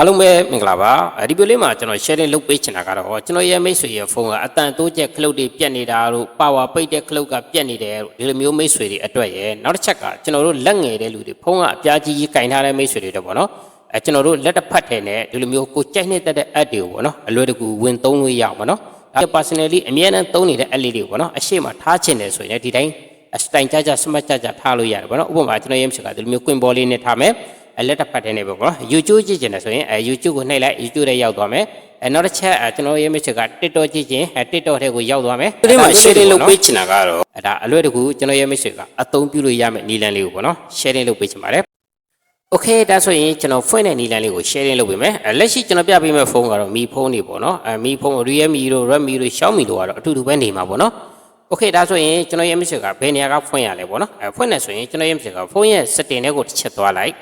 အားလုံးပဲမင်္ဂလာပါဒီဗီဒီယိုလေးမှာကျွန်တော် sharing လုပ်ပေးချင်တာကတော့ကျွန်တော်ရဲ့မိတ်ဆွေရဲ့ဖုန်းကအတန်တိုးချက်ခလုတ်တွေပြတ်နေတာတို့ပါဝါပိတ်တဲ့ခလုတ်ကပြတ်နေတယ်တို့ဒီလိုမျိုးမိတ်ဆွေတွေအတွက်ရဲ့နောက်တစ်ချက်ကကျွန်တော်တို့လက်ငယ်တဲ့လူတွေဖုန်းကအပြားကြီးကြီးကင်ထားတဲ့မိတ်ဆွေတွေတော့ဗောနော်အဲကျွန်တော်တို့လက်တစ်ဖက်ထဲနဲ့ဒီလိုမျိုးကိုကြိုက်နေတဲ့ app တွေကိုဗောနော်အလွယ်တကူဝင်သုံးလို့ရအောင်ဗောနော်ဒါ personally အမြဲတမ်းသုံးနေတဲ့ app လေးတွေကိုဗောနော်အရှိမထားချင်တယ်ဆိုရင်ဒီတိုင်းစတိုင်ကြကြစမတ်ကြကြထားလို့ရတယ်ဗောနော်ဥပမာကျွန်တော်ရဲ့မိတ်ဆွေကဒီလိုမျိုးကွင်ဘောလေးနဲ့ထားမယ် အလက်တစ်ဖက်ထဲနေပေါ့ကွာ YouTube ကြည့်ချင်တယ်ဆိုရင်အဲ YouTube ကိုနှိပ်လိုက် YouTube ထဲရောက်သွားမယ်အဲနောက်တစ်ချက်အဲကျွန်တော်ရဲ့မိတ်ဆွေက TikTok ကြည့်ချင်အဲ TikTok ထဲကိုရောက်သွားမယ်ဒီမှာ sharing လုပ်ပေးချင်တာကတော့အဲဒါအလွယ်တကူကျွန်တော်ရဲ့မိတ်ဆွေကအသုံးပြုလို့ရမယ်နီလန်လေးကိုပေါ့နော် sharing လုပ်ပေးချင်ပါတယ် Okay ဒါဆိုရင်ကျွန်တော်ဖွင့်တဲ့နီလန်လေးကို sharing လုပ်ပေးမယ်အဲလက်ရှိကျွန်တော်ပြပေးမယ့်ဖုန်းကတော့ Mi ဖုန်းနေပေါ့နော်အဲ Mi ဖုန်း Realme တို့ Redmi တို့ Xiaomi တို့ကတော့အတူတူပဲနေမှာပေါ့နော် Okay ဒါဆိုရင်ကျွန်တော်ရဲ့မိတ်ဆွေကဘယ်နေရာကဖွင့်ရလဲပေါ့နော်အဲဖွင့်နေဆိုရင်ကျွန်တော်ရဲ့မိတ်ဆွေကဖုန်းရဲ့ setting တွေကိုတစ်ချက်သွားလိုက်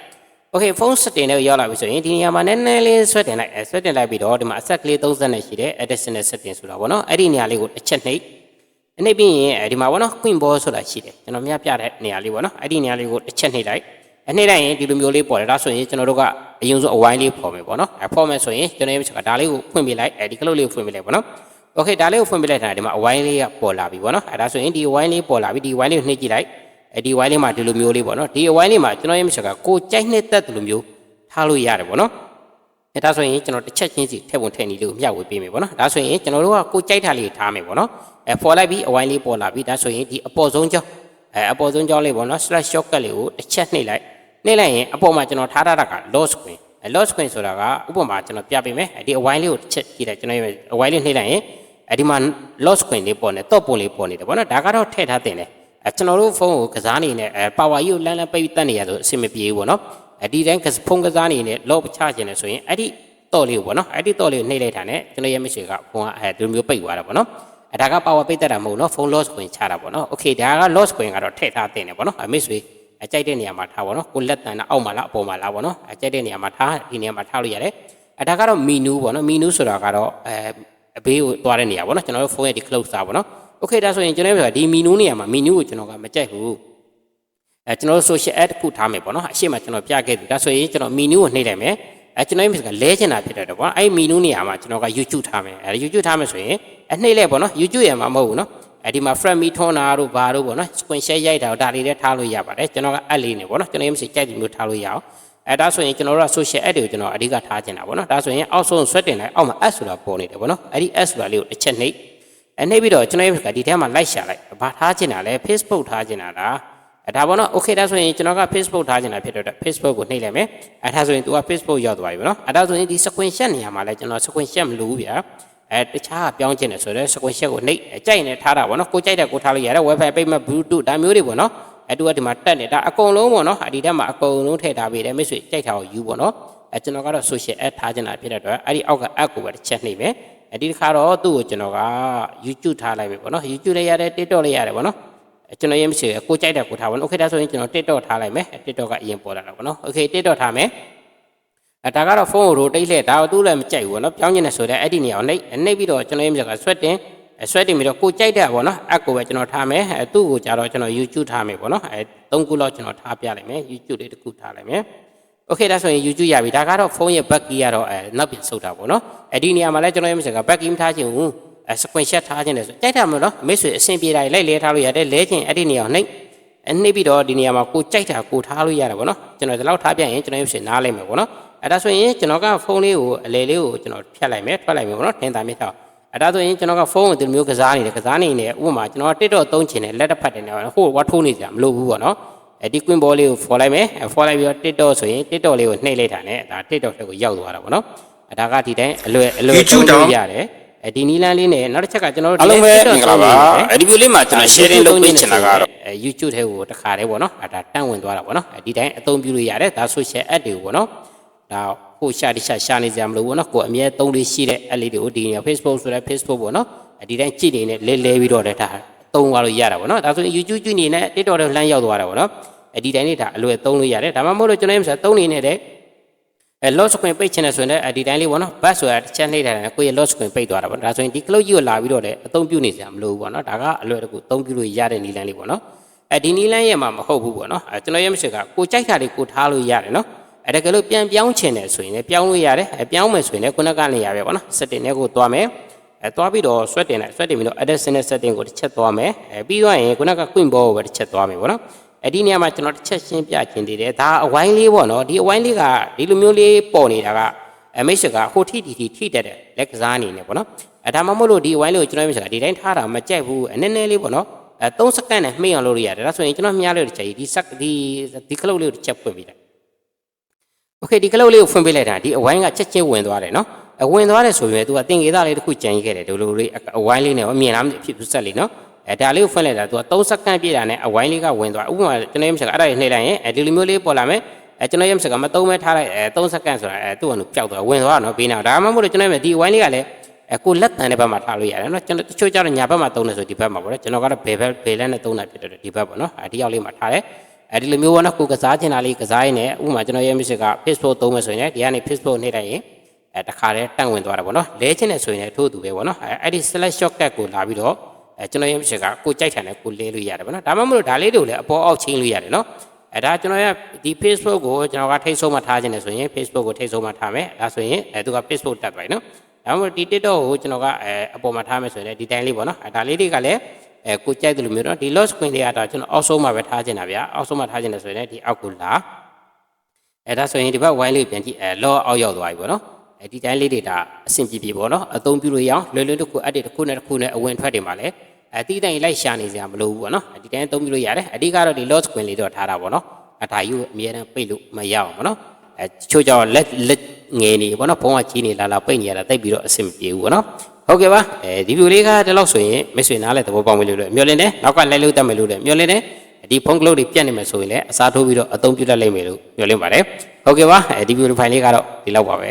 Okay ဖုန်း setting တွေကိုရောက်လာပြီဆိုရင်ဒီနေရာမှာနည်းနည်းလေးဆွဲတင်လိုက်အဲဆွဲတင်လိုက်ပြီးတော့ဒီမှာအဆက်ကလေး30နဲ့ရှိတဲ့ additional setting ဆိုတာပေါ့နော်အဲ့ဒီနေရာလေးကိုတစ်ချက်နှိပ်နှိပ်ပြီးရင်အဲဒီမှာပေါ့နော် queen ball ဆိုတာရှိတယ်ကျွန်တော်မြပြတဲ့နေရာလေးပေါ့နော်အဲ့ဒီနေရာလေးကိုတစ်ချက်နှိပ်လိုက်အနှိပ်လိုက်ရင်ဒီလိုမျိုးလေးပေါ်တယ်ဒါဆိုရင်ကျွန်တော်တို့ကအရင်ဆုံးအဝိုင်းလေးပေါ်မယ်ပေါ့နော်အဲပေါ်မယ်ဆိုရင်ကျွန်တော်ရဲ့ကဒါလေးကိုဖွင့်ပြလိုက်အဲဒီကလုတ်လေးကိုဖွင့်ပြလိုက်ပေါ့နော် Okay ဒါလေးကိုဖွင့်ပြလိုက်တာဒီမှာအဝိုင်းလေးကပေါ်လာပြီပေါ့နော်အဲဒါဆိုရင်ဒီအဝိုင်းလေးပေါ်လာပြီဒီအဝိုင်းလေးကိုနှိပ်ကြည့်လိုက် အဲဒီအဝိုင်းလေးမှာဒီလိုမျိုးလေးပေါ့နော်ဒီအဝိုင်းလေးမှာကျွန်တော်ရဲ့မိတ်ဆွေကကိုကြိုက်နှစ်သက်တယ်လို့မျိုးထားလို့ရတယ်ပေါ့နော်အဲဒါဆိုရင်ကျွန်တော်တစ်ချက်ချင်းစီထည့်ပုံထည့်နေလို့မျှဝေပေးမယ်ပေါ့နော်ဒါဆိုရင်ကျွန်တော်တို့ကကိုကြိုက်တာလေးထားမယ်ပေါ့နော်အဲပေါ်လိုက်ပြီးအဝိုင်းလေးပေါ်လာပြီဒါဆိုရင်ဒီအပေါ်ဆုံးကြောင်းအဲအပေါ်ဆုံးကြောင်းလေးပေါ့နော် slash shortcut လေးကိုတစ်ချက်နှိပ်လိုက်နှိပ်လိုက်ရင်အပေါ်မှာကျွန်တော်ထားထားတာက loss screen အဲ loss screen ဆိုတာကဥပမာကျွန်တော်ပြပေးမယ်ဒီအဝိုင်းလေးကိုတစ်ချက်ကြည့်လိုက်ကျွန်တော်အဝိုင်းလေးနှိပ်လိုက်ရင်အဲဒီမှာ loss screen လေးပေါ်နေတော့ပုံလေးပေါ်နေတယ်ပေါ့နော်ဒါကတော့ထည့်ထားတင်တယ် အဲကျွန်တော်တို့ဖုန်းကိုကစားနေနဲ့အဲ power ကြီးကိုလမ်းလမ်းပိတ်တက်နေရဆိုအဆင်မပြေဘူးပေါ့နော်အဒီတိုင်းဖုန်းကစားနေနဲ့လော့ချခြင်းနဲ့ဆိုရင်အဲ့ဒီတော့လေးကိုပေါ့နော်အဲ့ဒီတော့လေးကိုနှိပ်လိုက်တာနဲ့ကျွန်တော်ရဲ့မရှိကဖုန်းကအဲဒီလိုမျိုးပိတ်သွားတာပေါ့နော်အဲဒါက power ပိတ်တက်တာမဟုတ်နော်ဖုန်း loss screen ချတာပေါ့နော် okay ဒါက loss screen ကတော့ထည့်ထားတင်တယ်ပေါ့နော်အမိတ်ဆွေအကြိုက်တဲ့နေရာမှာထားပေါ့နော်ကိုလက်တန်နဲ့အောက်မှာလားအပေါ်မှာလားပေါ့နော်အကြိုက်တဲ့နေရာမှာထားဒီနေရာမှာထားလို့ရတယ်အဲဒါကတော့ menu ပေါ့နော် menu ဆိုတာကတော့အဲအဘေးကိုသွားတဲ့နေရာပေါ့နော်ကျွန်တော်တို့ဖုန်းရဲ့ဒီ close တာပေါ့နော် okay ဒါဆိုရင်ကျွန်တော်တို့ကဒီ menu နေရာမှာ menu ကိုကျွန်တော်ကမကြိုက်ဘူးအဲကျွန်တော်တို့ social ad တစ်ခုထားမယ်ပေါ့နော်အရှိမကျွန်တော်ပြခဲ့ပြီဒါဆိုရင်ကျွန်တော် menu ကိုနှိပ်လိုက်မယ်အဲကျွန်တော်ရဲ့ကလဲချင်တာဖြစ်တယ်တော့ပေါ့အဲ့ menu နေရာမှာကျွန်တော်က YouTube ထားမယ်အဲ YouTube ထားမယ်ဆိုရင်အနှိပ်လိုက်ပေါ့နော် YouTube ရမှာမဟုတ်ဘူးနော်အဲဒီမှာ frame me ထွန်းတာတို့ဘာတို့ပေါ့နော် screen share ရိုက်တာတို့ဒါတွေလည်းထားလို့ရပါတယ်ကျွန်တော်က add လေးနေပေါ့နော်ကျွန်တော်ရဲ့မရှိကြိုက်တယ်မျိုးထားလို့ရအောင်အဲဒါဆိုရင်ကျွန်တော်တို့က social ad တွေကိုကျွန်တော်အဓိကထားချင်တာပေါ့နော်ဒါဆိုရင်အောက်ဆုံးဆွဲတင်လိုက်အောက်မှာ ad ဆိုတာပေါ်နေတယ်ပေါ့နော်အဲ့ဒီ ad ဆိုတာလေးကိုတစ်ချက်နှိပ် အဲနှိပ်ပြီးတော့ကျွန်တော်ရဲ့ကဒီထဲမှာလိုက်ရှာလိုက်ဘာထားချင်တာလဲ Facebook ထားချင်တာလားအဲဒါပေါ့နော် okay ဒါဆိုရင်ကျွန်တော်က Facebook ထားချင်တာဖြစ်တော့ Facebook ကိုနှိပ်လိုက်မယ်အဲဒါဆိုရင် तू က Facebook ရောက်သွားပြီပေါ့နော်အဲဒါဆိုရင်ဒီ screenshot နေရာမှာလဲကျွန်တော် screenshot မလို့ဘူးဗျာအဲတခြားကပြောင်းချင်တယ်ဆိုတော့ screenshot ကိုနှိပ်ကြိုက်နေထားတာပေါ့နော်ကိုကြိုက်တဲ့ကိုထားလို့ရတယ် wifi ပိတ်မဲ့ bluetooth ဒါမျိုးတွေပေါ့နော်အဲတူကဒီမှာတက်နေတာအကုန်လုံးပေါ့နော်အဒီတက်မှာအကုန်လုံးထည့်ထားပေးတယ်မိတ်ဆွေကြိုက်တာကိုယူပေါ့နော်အဲကျွန်တော်ကတော့ social app ထားချင်တာဖြစ်တဲ့အတွက်အဲ့ဒီအောက်က app ကိုပဲတစ်ချက်နှိပ်မယ် အဲဒီတစ်ခါတော့သူ့ကိုကျွန်တော်က YouTube ထားလိုက်ပြီပေါ့နော် YouTube လည်းရတယ် TikTok လည်းရတယ်ပေါ့နော်ကျွန်တော်ရေးမရှိကိုကြိုက်တဲ့ကိုထားပါနော်။ Okay ဒါဆိုရင်ကျွန်တော် TikTok ထားလိုက်မယ်။ TikTok ကအရင်ပေါ်လာတာပေါ့နော်။ Okay TikTok ထားမယ်။အဲဒါကတော့ဖုန်းကို rotate လှည့်ဒါတော့သူ့လည်းမကြိုက်ဘူးပေါ့နော်။ပြောင်းကျင်နေဆိုတဲ့အဲ့ဒီနေရာကိုနှိပ်နှိပ်ပြီးတော့ကျွန်တော်ရေးမရှိကဆွတ်တင်ဆွဲတင်ပြီးတော့ကိုကြိုက်တဲ့ပေါ့နော်။ app ကိုပဲကျွန်တော်ထားမယ်။အဲသူ့ကိုကြတော့ကျွန်တော် YouTube ထားမယ်ပေါ့နော်။အဲသုံးခုလောက်ကျွန်တော်ထားပြလိုက်မယ်။ YouTube လေးတစ်ခုထားလိုက်မယ်။ Okay ဒါဆိုရင် YouTube ရပြီဒါကတော့ဖုန်းရဲ့ back key ကတော့အဲနောက်ပြန်ဆုတ်တာပေါ့နော်။အဲဒီနေရာမှာလည်းကျွန်တော်ရေးမရှိက back key မထားချင်ဘူး။အဲ screenshot ထားခြင်းတယ်ဆိုကြိုက်တာမလို့နော်မိတ်ဆွေအဆင်ပြေတာလိုက်လဲထားလို့ရတယ်လဲခြင်းအဲ့ဒီနေရာကိုနှိပ်အနှိပ်ပြီးတော့ဒီနေရာမှာကိုကြိုက်တာကိုထားလို့ရတယ်ဗောနော်ကျွန်တော်ဒီလောက်ထားပြရင်ကျွန်တော်ရုပ်ရှင်နားလိုက်မယ်ဗောနော်အဲ့ဒါဆိုရင်ကျွန်တော်ကဖုန်းလေးကိုအလေလေးကိုကျွန်တော်ဖြတ်လိုက်မယ်ထွက်လိုက်မယ်ဗောနော်ထင်သာမြစ်တော့အဲ့ဒါဆိုရင်ကျွန်တော်ကဖုန်းကိုဒီလိုမျိုးကစားနေတယ်ကစားနေတယ်ဥပမာကျွန်တော်က TikTok သုံးချင်တယ်လက်တစ်ဖက်တယ်နေဟိုဝတ်ထိုးနေကြမလို့ဘူးဗောနော် အဲ့ဒီ queen ball လေးကိုဖော်လိုက်မယ်ဖော်လိုက်ပြီးတော့ TikTok ဆိုရင် TikTok လေးကိုနှိပ်လိုက်တာနဲ့ဒါ TikTok ထဲကိုရောက်သွားတာဗောနော်အဲ့ဒါကဒီတိုင်းအလွယ်အလွယ်သုံးလို့ရတယ်အဲဒီနီလန်းလေးနဲ့နောက်တစ်ချက်ကကျွန်တော်တို့အားလုံးပဲမင်္ဂလာပါအဲဒီဗီဒီယိုလေးမှာကျွန်တော် sharing လုပ်ပေးချင်တာကတော့အဲ YouTube ထဲကိုတခါတည်းပေါ့နော်အဲဒါတန်းဝင်သွားတာပေါ့နော်အဲဒီတိုင်းအသုံးပြုလို့ရတယ်ဒါ social app တွေကိုပေါ့နော်ဒါဟိုရှာတိရှာရှာနေကြမလို့ပေါ့နော်ကိုအမြဲသုံးလေးရှိတဲ့ app လေးတွေကိုဒီနေ Facebook ဆိုတဲ့ Facebook ပေါ့နော်အဲဒီတိုင်းကြည့်နေနဲ့လဲလဲပြီးတော့လည်းဒါ သုံးသွားလို့ရတာပေါ့နော်ဒါဆိုရင် YouTube ကြည့်နေနဲ့ TikTok တွေလှမ်းရောက်သွားတာပေါ့နော်အဲဒီတိုင်းလေးဒါအလွယ်သုံးလို့ရတယ်ဒါမှမဟုတ်လို့ကျွန်တော်ရဲ့ဆိုသုံးနေနေတဲ့အဲ loss screen ပိတ်ချင်တယ်ဆိုရင်လည်းအဲဒီတိုင်းလေးပေါ့နော် back ဆိုတာတစ်ချက်နှိပ်ထားတယ်ကိုယ့်ရဲ့ loss screen ပိတ်သွားတာပေါ့ဒါဆိုရင်ဒီ cloud ကြီးကိုလာပြီးတော့လည်းအသုံးပြုနေစရာမလိုဘူးပေါ့နော်ဒါကအလွယ်တကူအသုံးပြုလို့ရတဲ့နည်းလမ်းလေးပေါ့နော်အဲဒီနည်းလမ်းရဲ့မှာမဟုတ်ဘူးပေါ့နော်အဲကျွန်တော်ရဲ့မရှိကကိုကြိုက်တာလေးကိုထားလို့ရတယ်နော်အဲတကယ်လို့ပြန်ပြောင်းချင်တယ်ဆိုရင်လည်းပြောင်းလို့ရတယ်အဲပြောင်းမယ်ဆိုရင်လည်းခုနကလည်းရပဲပေါ့နော် setting တွေကိုသွားမယ် အဲသွားပြီးတော့ swet တင်လိုက် swet တင်ပြီးတော့ additional setting ကိုတစ်ချက်သွားမယ်အဲပြီးသွားရင်ခုနက queen ball ကိုပဲတစ်ချက်သွားမယ်ပေါ့နော်အဲ့ဒီနေရာမှာကျွန်တော်တစ်ချက်ရှင်းပြခြင်းတည်တယ်ဒါအဝိုင်းလေးပေါ့နော်ဒီအဝိုင်းလေးကဒီလိုမျိုးလေးပေါ်နေတာကအမိတ်ကဟိုထိတီတီထိတက်တဲ့လက်ကစားအနေနဲ့ပေါ့နော်အဲဒါမှမဟုတ်လို့ဒီအဝိုင်းလေးကိုကျွန်တော်မိတ်ကဒီတိုင်းထားတာမကြိုက်ဘူးအနည်းနည်းလေးပေါ့နော်အဲ3စက္ကန့်နဲ့မှိတ်အောင်လုပ်လို့ရတယ်ဒါဆိုရင်ကျွန်တော်မြားလို့တစ်ချက်ဒီစက်ဒီဒီခလုတ်လေးကိုတစ်ချက်ဖွင့်ပြီးလိုက် โอเคဒီကလုတ်လေးကိုဖွင့်ပေးလိုက်တာဒီအဝိုင်းကချက်ချင်းဝင်သွားတယ်နော် အဝင်သွားတယ်ဆိုရင် तू ကတင်ကေသားလေးတစ်ခုကြံရခဲ့တယ်ဒီလိုလေးအဝိုင်းလေးနဲ့မြင်လားမသိဖြစ်ဖြစ်ဆက်လေးနော်အဲဒါလေးကိုဖွင့်လိုက်တာ तू က3စက္ကန့်ပြည့်တာနဲ့အဝိုင်းလေးကဝင်သွားဥပမာကျွန်တော်ရမစကအဲ့ဒါကြီးနှိပ်လိုက်ရင်အဲဒီလိုမျိုးလေးပေါ်လာမယ်အဲကျွန်တော်ရမစကမသုံးမဲထားလိုက်အဲ3စက္ကန့်ဆိုတာအဲသူ့ကနုပျောက်သွားဝင်သွားနော်ဘေးနာဒါမှမဟုတ်လို့ကျွန်တော်ရမဒီအဝိုင်းလေးကလည်းအဲကိုလက်တန်တဲ့ဘက်မှာထားလို့ရတယ်နော်ကျွန်တော်တချို့ကျတော့ညာဘက်မှာသုံးတယ်ဆိုဒီဘက်မှာပေါ့နော်ကျွန်တော်ကတော့ဘယ်ဘက်ဘယ်လက်နဲ့သုံးတာဖြစ်တယ်ဒီဘက်ပေါ့နော်အဲဒီရောက်လေးမှာထားတယ်အဲဒီလိုမျိုးပေါ့နော်ကိုကစားချင်တာလေးကစားရင်းနဲ့ဥပမာကျွန်တော်ရဲ့ music က Facebook သုံးမယ်ဆိုရင်လည်းဒီကနေ Facebook နှိပ်လိုက်ရင် အဲတခါတည်းတန့်ဝင်သွားတာပေါ့နော်လဲချင်တယ်ဆိုရင်လည်းထို့သူပဲပေါ့နော်အဲအဲ့ဒီ select shortcut ကိုလာပြီးတော့အဲကျွန်တော်ရဲ့ music ကကိုကြိုက်တယ်နဲ့ကိုလဲလို့ရတယ်ပေါ့နော်ဒါမှမဟုတ်ဒါလေးတွေကိုလည်းအပေါ်အောက်ချင်းလို့ရတယ်နော်အဲဒါကျွန်တော်ရဲ့ဒီ Facebook ကိုကျွန်တော်ကထိတ်ဆုံးမှထားခြင်းတယ်ဆိုရင် Facebook ကိုထိတ်ဆုံးမှထားမယ်ဒါဆိုရင်အဲသူက Facebook တက်သွားပြီနော်ဒါမှမဟုတ်ဒီ TikTok ကိုကျွန်တော်ကအဲအပေါ်မှာထားမယ်ဆိုရင်လည်းဒီတိုင်းလေးပေါ့နော်အဲဒါလေးတွေကလည်းအဲကိုကြိုက်တယ်လို့မျိုးတော့ဒီ loss screen တွေကတော့ကျွန်တော်အောက်ဆုံးမှာပဲထားခြင်းတာဗျာအောက်ဆုံးမှာထားခြင်းတယ်ဆိုရင်လည်းဒီအောက်ကိုလာအဲဒါဆိုရင်ဒီဘက် wine လေးပြန်ကြည့်အဲ low အောက်ရောက်သွားပြီပေါ့နော် အဲဒီတိုင်းလေးတွေဒါအဆင်ပြေပြေပေါ့နော်အသုံးပြုလို့ရအောင်လွယ်လွယ်တစ်ခု edit တစ်ခုနဲ့တစ်ခုနဲ့အဝင်ထွက်တွေမှာလည်းအဲတီးတိုင်းလိုက်ရှာနေစရာမလိုဘူးပေါ့နော်ဒီတိုင်းအသုံးပြုလို့ရတယ်အဓိကတော့ဒီ loss screen လေးတော့ထားတာပေါ့နော်အဒါယူအမြဲတမ်းပိတ်လို့မရအောင်ပေါ့နော်အဲချို့ကြောင့်လက်လက်ငယ်နေပေါ့နော်ဘုံကကြီးနေလာလာပိတ်နေရတာတိတ်ပြီးတော့အဆင်မပြေဘူးပေါ့နော်ဟုတ်ကဲ့ပါအဲဒီဗီဒီယိုလေးကဒီလောက်ဆိုရင်မိတ်ဆွေနားလည်းသဘောပေါက်မယ်လို့လည်းမျှော်လင့်တယ်နောက်ကလိုက်လို့တတ်မယ်လို့လည်းမျှော်လင့်တယ်ဒီဖုန်းကလုတ်တွေပြတ်နေမယ်ဆိုရင်လည်းအစားထိုးပြီးတော့အသုံးပြုတတ်လိမ့်မယ်လို့မျှော်လင့်ပါတယ်ဟုတ်ကဲ့ပါအဲဒီဗီဒီယိုဖိုင်လေးကတော့ဒီလောက်ပါပဲ